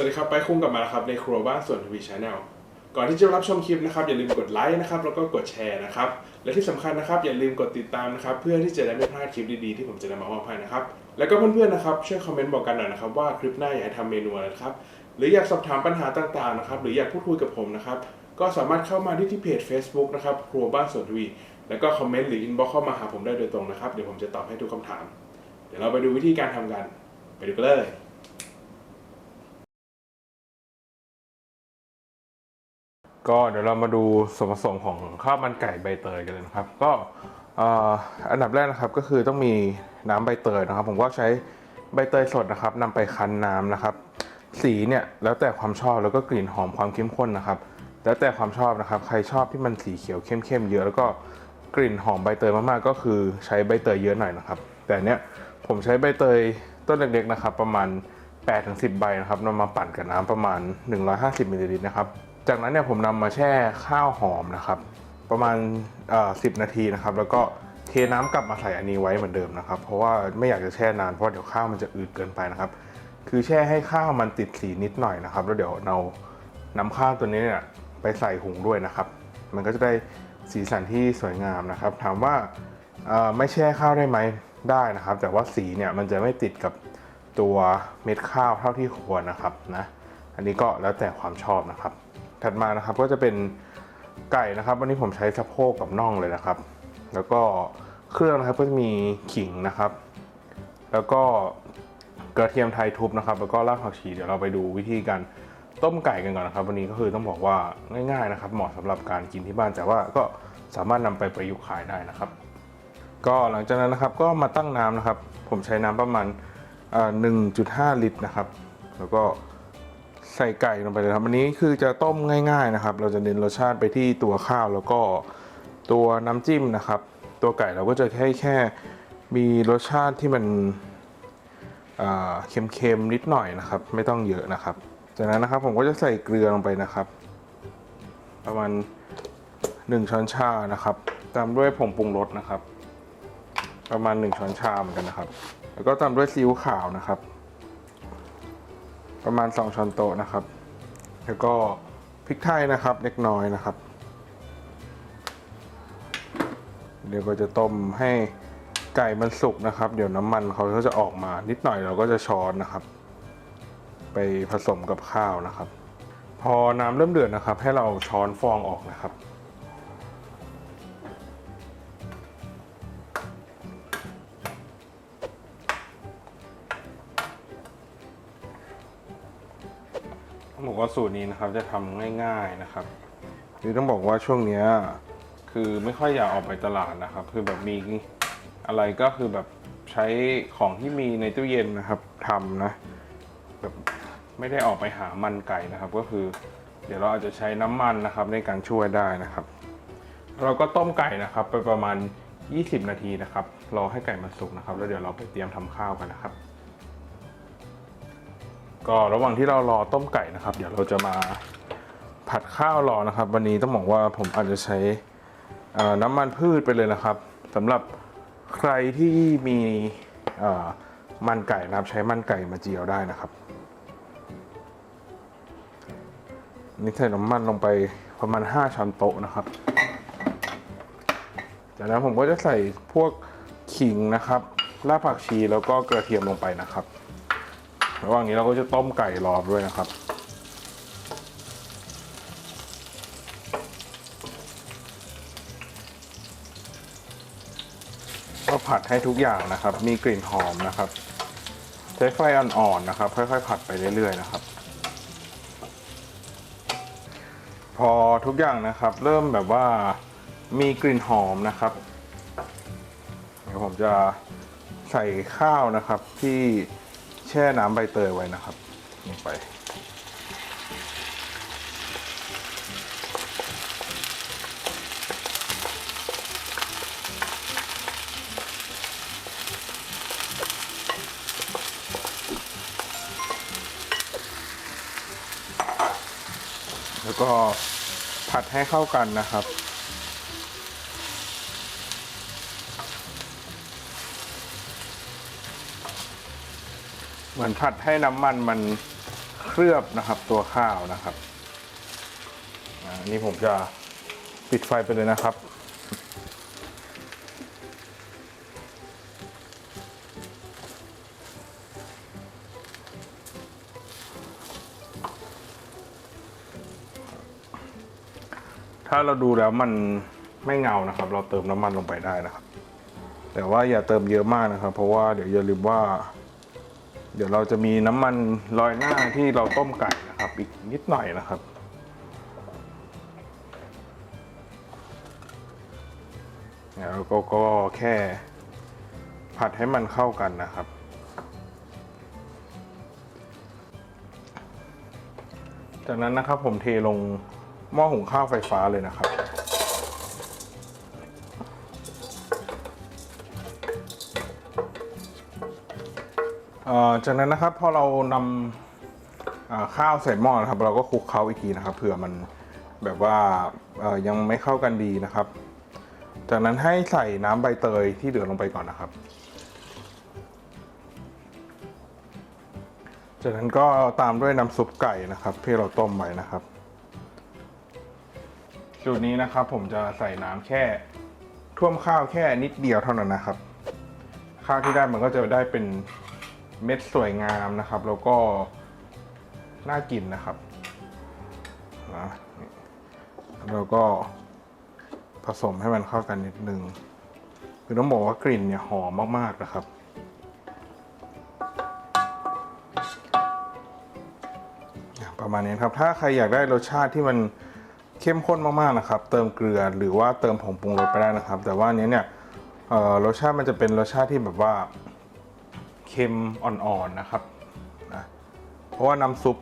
วัสดีครับ ไปคุ้งกลับมาแล้วครับในครัวบ้านส่วนทวีชาแนลก่อนที่จะรับชมคลิปนะครับอย่าลืมกดไลค์นะครับแล้วก็กดแชร์นะครับและที่สำคัญนะครับอย่าลืมกดติดตามนะครับเพื่อที่จะได้ไม่พลาดคลิปดีๆที่ผมจะนำมามอบให้นะครับแล้วก็เพื่อนๆนะครับช่วยคอมเมนต์บอกกันหน่อยนะครับว่าคลิปหน้าอยากให้ทำเมนูอะไรครับหรืออยากสอบถามปัญหาต่างๆนะครับหรืออยากพูดคุยกับผมนะครับก็สามารถเข้ามาที่ที่เพจ Facebook นะครับครัวบ้านสวนทวีแล้วก็คอมเมนต์หรืออินบ็อกเข้ามาหาผมได้โดยตรงนะครับเดี๋ยวผมจะตอบให้ทุกคำถาม เดี๋ยวเราไปดูวิธีการทำกัน ไปดูกันเลย ก็เดี๋ยวเรามาดูส่วนผสมของข้าวมันไก่ใบเตยกันเลยนะครับ ก็อันดับแรกนะครับก็คือต้องมีน้ำใบเตยนะครับ ผมก็ใช้ใบเตยสดนะครับนำไปคั้นน้ำนะครับ สีเนี่ยแล้วแต่ความชอบแล้วก็กลิ่นหอมความเข้มข้นนะครับ แล้วแต่ความชอบนะครับ ใครชอบที่มันสีเขียวเข้มๆเยอะแล้วก็กลิ่นหอมใบเตยมากๆ ก็คือใช้ใบเตยเยอะหน่อยนะครับ แต่เนี้ยผมใช้ใบเตยต้นเล็กๆนะครับ ประมาณ8-10 ใบนะครับนำมาปั่นกับน้ำประมาณ 150มิลลิลิตรนะครับ จากนั้นเนี่ยผมนำมาแช่ข้าวหอมนะครับ ประมาณเอ่อ10นาทีนะครับ แล้วก็เทน้ำกลับมาใส่อันนี้ไว้เหมือนเดิมนะครับ เพราะว่าไม่อยากจะแช่นานเพราะเดี๋ยวข้าวมันจะอืดเกินไปนะครับ คือแช่ให้ข้าวมันติดสีนิดหน่อยนะครับ แล้วเดี๋ยวเรานำข้าวตัวนี้เนี่ยไปใส่หุงด้วยนะครับ มันก็จะได้สีสันที่สวยงามนะครับ ถามว่าไม่แช่ข้าวได้ไหมได้นะครับ แต่ว่าสีเนี่ยมันจะไม่ติดกับตัวเม็ดข้าวเท่าที่ควรนะครับนะ อันนี้ก็แล้วแต่ความชอบนะครับ ถัดมานะครับก็จะเป็นไก่นะครับวันนี้ผมใช้สะโพกกับน่องเลยนะครับ แล้วก็เครื่องนะครับก็จะมีขิงนะครับ แล้วก็กระเทียมไทยทุบนะครับ แล้วก็รากผักชีเดี๋ยวเราไปดูวิธีการต้มไก่กันก่อนนะครับ วันนี้ก็คือต้องบอกว่าง่ายๆนะครับ เหมาะสำหรับการกินที่บ้านแต่ว่าก็สามารถนำไปประยุกต์ขายได้นะครับ ก็หลังจากนั้นนะครับก็มาตั้งน้ำนะครับ ผมใช้น้ำประมาณ 1.5 ลิตรนะครับ แล้วก็ ใส่ไก่ลงไปเลยครับอันนี้คือจะต้มง่าย ๆนะครับ เราจะเน้นรสชาติไปที่ตัวข้าวแล้วก็ตัวน้ำจิ้มนะครับ ตัวไก่เราก็จะแค่แค่มีรสชาติที่มันเอ่อเค็มๆนิดหน่อยนะครับ ไม่ต้องเยอะนะครับ จากนั้นนะครับผมก็จะใส่เกลือลงไปนะครับ ประมาณ 1 ช้อนชานะครับ ตามด้วยผงปรุงรสนะครับ ประมาณ 1 ช้อนชาเหมือนกันนะครับ แล้วก็ตามด้วยซีอิ๊วขาวนะครับ ประมาณ 2 ช้อนโต๊ะนะครับ แล้วก็พริกไทยนะครับ เล็กน้อยนะครับ เดี๋ยวก็จะต้มให้ไก่มันสุกนะครับ เดี๋ยวน้ำมันเขาก็จะออกมานิดหน่อยเราก็จะช้อนนะครับ ไปผสมกับข้าวนะครับ พอน้ำเริ่มเดือดนะครับ ให้เราช้อนฟองออกนะครับ ต้องบอกว่าสูตรนี้นะครับจะทำง่าย ๆนะครับคือต้องบอกว่าช่วงเนี้ยคือไม่ค่อยอยากออกไปตลาดนะครับ คือแบบมีอะไรก็คือแบบใช้ของที่มีในตู้เย็นนะครับทำนะแบบไม่ได้ออกไปหามันไก่นะครับ ก็คือ เดี๋ยวเราอาจจะใช้น้ำมันนะครับในการช่วยได้นะครับ เราก็ต้มไก่นะครับ ไปประมาณ 20 นาทีนะครับรอให้ไก่มันสุกนะครับ แล้วเดี๋ยวเราไปเตรียมทำข้าวกันนะครับ ก็ระหว่างที่เรารอต้มไก่นะครับ เดี๋ยวเราจะมาผัดข้าวรอนะครับ วันนี้ต้องบอกว่าผมอาจจะใช้น้ำมันพืชไปเลยนะครับสำหรับใครที่มีมันไก่นะครับ ใช้มันไก่มาเจียวได้นะครับนี่ใส่น้ำมันลงไปประมาณ 5ช้อนโต๊ะนะครับ จากนั้นผมก็จะใส่พวกขิงนะครับรากผักชีแล้วก็กระเทียมลงไปนะครับ ระหว่างนี้เราก็จะต้มไก่รอด้วยนะครับ ก็ผัดให้ทุกอย่างนะครับ มีกลิ่นหอมนะครับ ใช้ไฟอ่อนๆนะครับ ค่อยๆ ผัดไปเรื่อยๆนะครับ พอทุกอย่างนะครับ เริ่มแบบว่ามีกลิ่นหอมนะครับเดี๋ยวผมจะใส่ข้าวนะครับที่ แช่น้ำใบเตยไว้นะครับลงไป แล้วก็ผัดให้เข้ากันนะครับ เหมือนผัดให้น้ำมันมันเคลือบนะครับ ตัวข้าวนะครับอ่านี่ผมจะปิดไฟไปเลยนะครับ ถ้าเราดูแล้วมันไม่เงานะครับ เราเติมน้ำมันลงไปได้นะครับ แต่ว่าอย่าเติมเยอะมากนะครับ เพราะว่าเดี๋ยวอย่าลืมว่า เดี๋ยวเราจะมีน้ำมันลอยหน้าที่เราต้มไก่นะครับ อีกนิดหน่อยนะครับแล้วก็ก็แค่ผัดให้มันเข้ากันนะครับ จากนั้นนะครับผมเทลงหม้อหุงข้าวไฟฟ้าเลยนะครับ จากนั้นนะครับพอเรานำข้าวใส่หม้อนะครับ เราก็คลุกเคล้าอีกทีนะครับเผื่อมันแบบว่ายังไม่เข้ากันดีนะครับ จากนั้นให้ใส่น้ำใบเตยที่เหลือลงไปก่อนนะครับ จากนั้นก็ตามด้วยน้ำซุปไก่นะครับ ที่เราต้มไว้นะครับสูตรนี้นะครับผมจะใส่น้ำแค่ท่วมข้าวแค่นิดเดียวเท่านั้นนะครับ ข้าวที่ได้มันก็จะได้เป็น เม็ดสวยงามนะครับ แล้วก็น่ากินนะครับนะแล้วก็ผสมให้มันเข้ากันนิดนึงคือต้องบอกว่ากลิ่นเนี่ยหอมมากๆนะครับ ประมาณนี้ครับ ถ้าใครอยากได้รสชาติที่มันเข้มข้นมากๆนะครับ เติมเกลือหรือว่าเติมผงปรุงรสไปได้นะครับ แต่ว่านนี้เนี่ยเอ่อรสชาติมันจะเป็นรสชาติที่แบบว่า เค็มอ่อนๆนะครับนะเพราะว่าน้ำซุป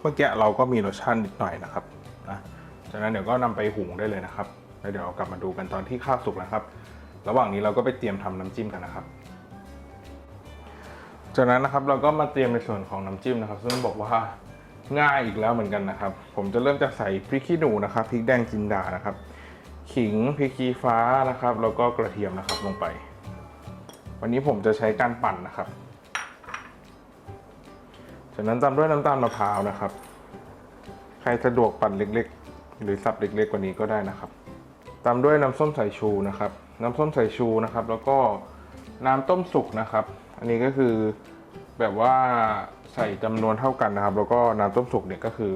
เมื่อกี้เราก็มีรสชาตินิดหน่อยนะครับนะจากนั้นเดี๋ยวก็นำไปหุงได้เลยนะครับแล้วเดี๋ยวเรากลับมาดูกันตอนที่ข้าวสุกนะครับ ระหว่างนี้เราก็ไปเตรียมทำน้ำจิ้มกันนะครับ จากนั้นนะครับเราก็มาเตรียมในส่วนของน้ำจิ้มนะครับ ซึ่งบอกว่าง่ายอีกแล้วเหมือนกันนะครับ ผมจะเริ่มจากใส่พริกขี้หนูนะครับพริกแดงจินดานะครับ ขิงพริกชี้ฟ้านะครับ แล้วก็กระเทียมนะครับลงไป วันนี้ผมจะใช้การปั่นนะครับ จากนั้นตามด้วยน้ำตาลมะพร้าวนะครับ ใครสะดวกปั่นเล็กๆ หรือสับเล็กๆกว่านี้ก็ได้นะครับ ตามด้วยน้ำส้มสายชูนะครับ น้ำส้มสายชูนะครับ แล้วก็น้ำต้มสุกนะครับ อันนี้ก็คือแบบว่าใส่จำนวนเท่ากันนะครับ แล้วก็น้ำต้มสุกเนี่ยก็คือ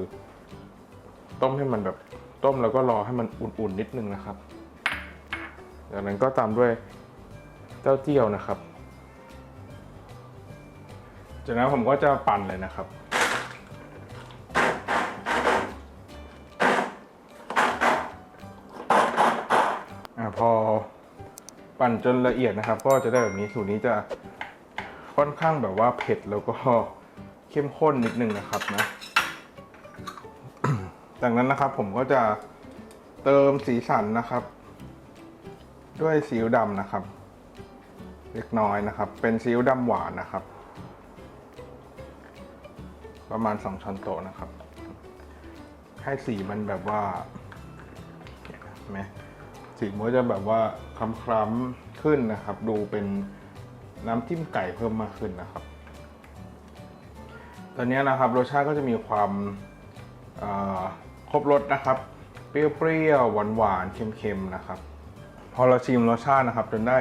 ต้มให้มันแบบต้มแล้วก็รอให้มันอุ่นๆนิดนึงนะครับ จากนั้นก็ตามด้วยเต้าเจี้ยวนะครับ จากนั้นผมก็จะปั่นเลยนะครับอ่าพอปั่นจนละเอียดนะครับ ก็จะได้แบบนี้สูตรนี้จะค่อนข้างแบบว่าเผ็ดแล้วก็เข้มข้นนิดนึงนะครับนะ จากนั้นนะครับผมก็จะเติมสีสันนะครับ ด้วยซีอิ๊วดำนะครับ เล็กน้อยนะครับ เป็นซีอิ๊วดำหวานนะครับ ประมาณ 2 ช้อนโต๊ะนะครับ ให้สีมันแบบว่าเห็นไหมสีมันจะแบบว่าคล้ำๆขึ้นนะครับ ดูเป็นน้ำจิ้มไก่เพิ่มมากขึ้นนะครับตอนนี้นะครับรสชาติก็จะมีความครบรสนะครับ เปรี้ยวๆหวานๆเค็มๆนะครับ พอเราชิมรสชาตินะครับ จนได้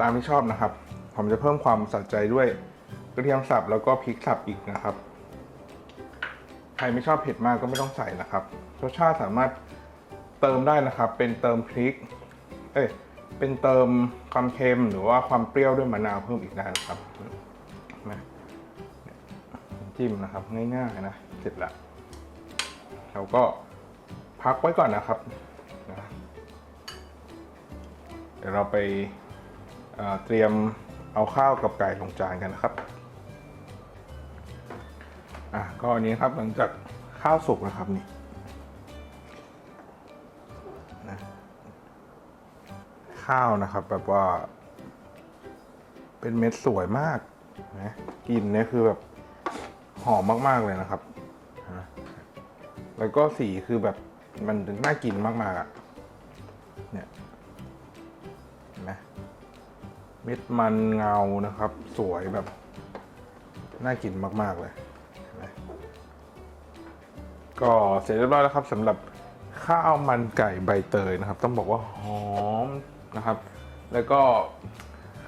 ตามที่ชอบนะครับ ผมจะเพิ่มความสะใจด้วยกระเทียมสับแล้วก็พริกสับอีกนะครับ ใครไม่ชอบเผ็ดมากก็ไม่ต้องใส่นะครับรสชาติสามารถเติมได้นะครับ เป็นเติมพริก เอ้ย เป็นเติมความเค็มหรือว่าความเปรี้ยวด้วยมะนาวเพิ่มอีกได้นะครับนะจิ้มนะครับ ง่ายๆนะ เสร็จแล้วเราก็พักไว้ก่อนนะครับนะเดี๋ยวเราไปเเตรียมเอาข้าวกับไก่ลงจานกันนะครับ อะก็อันนี้ครับหลังจากข้าวสุกนะครับนี่นะข้าวนะครับแบบว่า เป็นเม็ดสวยมากนะกลิ่นเนี่ยคือแบบหอมมาก ๆ เลยนะครับ แล้วก็สีคือแบบมันน่ากินมาก ๆอะ เนี่ยนไหมเม็ดมันเงานะครับ สวยแบบ น่ากินมาก ๆ เลย ก็เสร็จเรียบร้อยแล้วครับสำหรับข้าวมันไก่ใบเตยนะครับ ต้องบอกว่าหอมนะครับ แล้วก็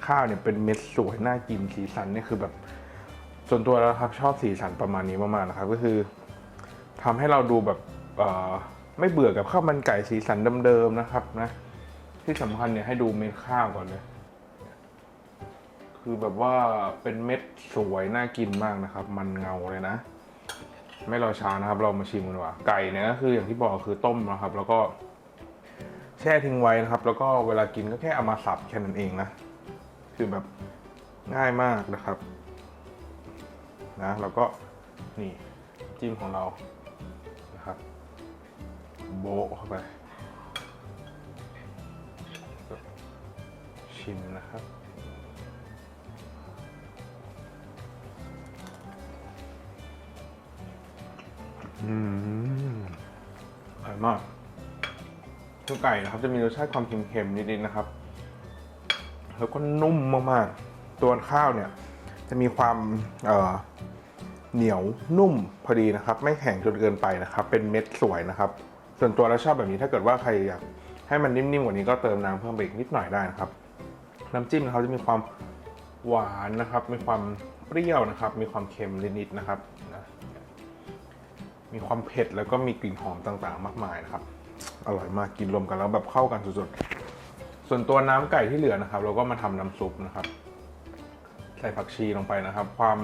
ข้าวเนี่ยเป็นเม็ดสวยน่ากินสีสันนี่คือแบบส่วนตัวแล้วครับชอบสีสันประมาณนี้มากๆนะครับ ก็คือทำให้เราดูแบบไม่เบื่อกับข้าวมันไก่สีสันเดิมๆนะครับนะ ที่สำคัญเนี่ยให้ดูเม็ดข้าวก่อนเลย คือแบบว่าเป็นเม็ดสวยน่ากินมากนะครับ มันเงาเลยนะ ไม่รอช้านะครับ เรามาชิมกันดีกว่าไก่เนี่ยก็คืออย่างที่บอกคือต้มนะครับ แล้วก็แช่ทิ้งไว้นะครับ แล้วก็เวลากินก็แค่เอามาสับแค่นั้นเองนะ คือแบบง่ายมากนะครับ นะแล้วก็นี่จิ้มของเรานะครับ โบะเข้าไป ชิมนะครับ อืมอร่อยมากตัวไก่นะครับจะมีรสชาติความเค็มๆนิดๆนะครับ แล้วก็นุ่มมากๆ ตัวข้าวเนี่ย จะมีความเออเหนียวนุ่มพอดีนะครับ ไม่แข็งจนเกินไปนะครับ เป็นเม็ดสวยนะครับ ส่วนตัวเราชอบแบบนี้ถ้าเกิดว่าใครอยากให้มันนิ่มๆกว่านี้ก็เติมน้ำเพิ่มไปอีกนิดหน่อยได้นะครับ น้ำจิ้มนะครับจะมีความหวานนะครับ มีความเปรี้ยวนะครับ มีความเค็มนิดๆนะครับ มีความเผ็ดแล้วก็มีกลิ่นหอมต่างๆ มากมายนะครับ อร่อยมากกินรวมกันแล้วแบบเข้ากันสุดๆ ส่วนตัวน้ำไก่ที่เหลือนะครับ เราก็มาทำน้ำซุปนะครับ ใส่ผักชีลงไปนะครับ ความ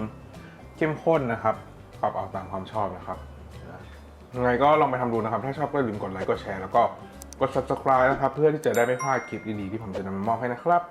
เข้มข้นนะครับ ปรับเอาตามความชอบนะครับยังไงก็ลองไปทำดูนะครับ ถ้าชอบก็อย่าลืมกดไลค์กดแชร์แล้วก็กด subscribe นะครับ เพื่อที่จะได้ไม่พลาดคลิปดีๆที่ผมจะนำมามอบให้นะครับ